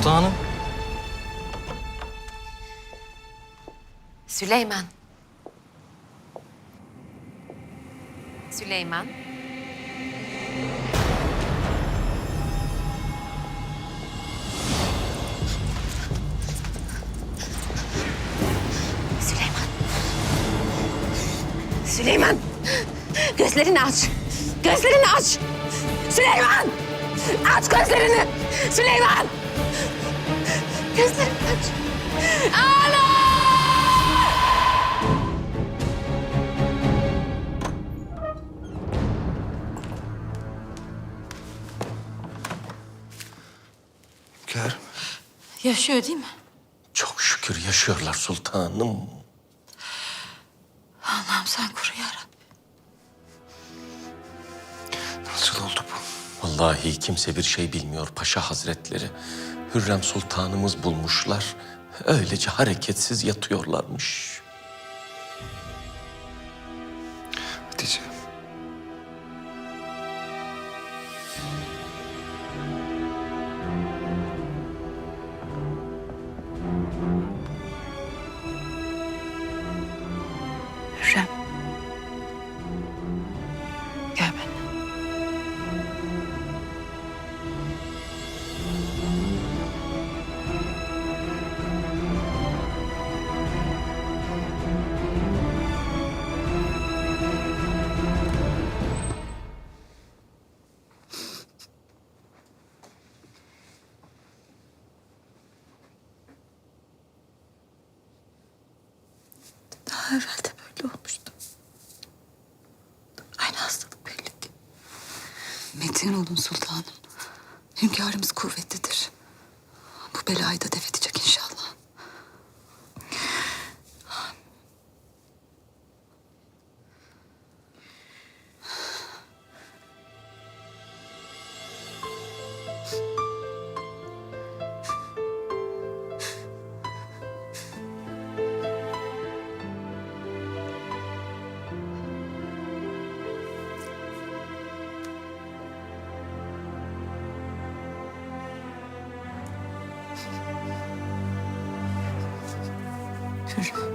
Sultanım. Süleyman. Süleyman. Süleyman. Süleyman. Gözlerini aç. Gözlerini aç. Süleyman. Aç gözlerini. Süleyman. Gözlerini aç. Ana! Hünkârım. Yaşıyor değil mi? Çok şükür yaşıyorlar sultanım. Allah'ım sen koru ya Rabbi. Nasıl oldu bu? Vallahi kimse bir şey bilmiyor paşa hazretleri. Hürrem sultanımız bulmuşlar. Öylece hareketsiz yatıyorlarmış. Daha evvel de böyle olmuştu. Aynı hastalık belli ki. Metin olun sultanım. Hünkârımız kuvvetlidir. Bu belayı da def edecek inşallah. Hürrem.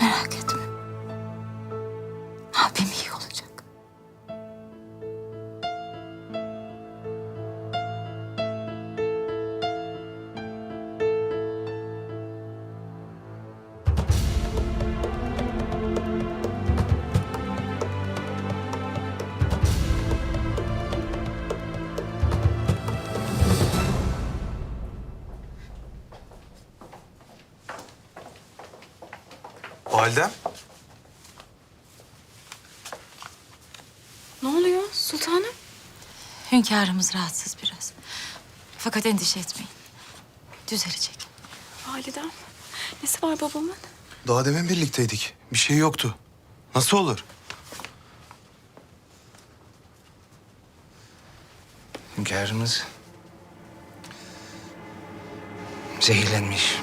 Merak etme. Validem. Ne oluyor sultanım? Hünkârımız rahatsız biraz. Fakat endişe etmeyin. Düzelecek. Validem, nesi var babamın? Daha demin birlikteydik. Bir şey yoktu. Nasıl olur? Hünkârımız zehirlenmiş.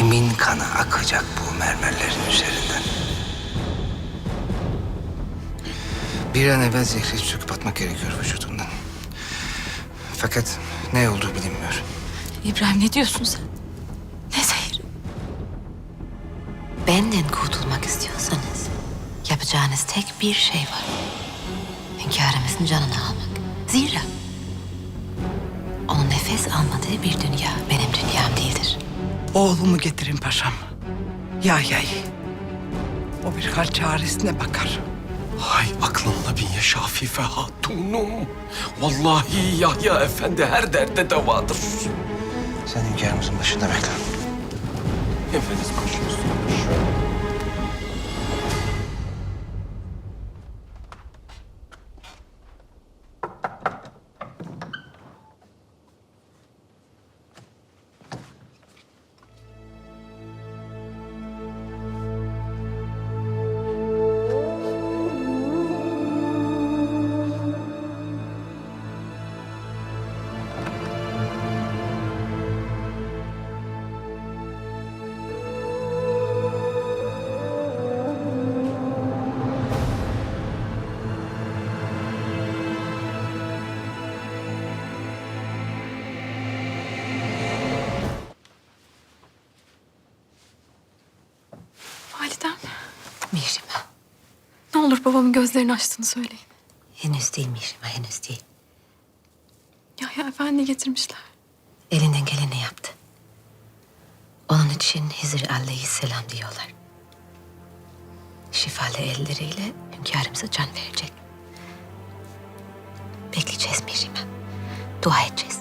Kimin kanı akacak bu mermerlerin üzerinden? Bir an evvel zehri söküp atmak gerekiyor vücudundan. Fakat ne olduğu bilinmiyor. İbrahim ne diyorsun sen? Ne zehri? Benden kurtulmak istiyorsanız yapacağınız tek bir şey var. Hünkârımızın canını almak. Zira onun nefes almadığı bir dünya benim dünyam değildir. Oğlumu getirin paşam. Yahya'yı. O bir hal çaresine bakar. Hay aklınla bin ya Şafife hatunum. Vallahi Yahya Efendi her derde devadır. Sen hünkârımızın başında bekle. Efendiniz koşun üstüne Ne olur babamın gözlerini açtığını söyleyin. Henüz değil Mişima, henüz değil. Yahya Efendi getirmişler. Elinden geleni yaptı. Onun için Hızır aleyhisselam diyorlar. Şifalı elleriyle hünkârımıza can verecek. Bekleyeceğiz Mişima. Dua edeceğiz.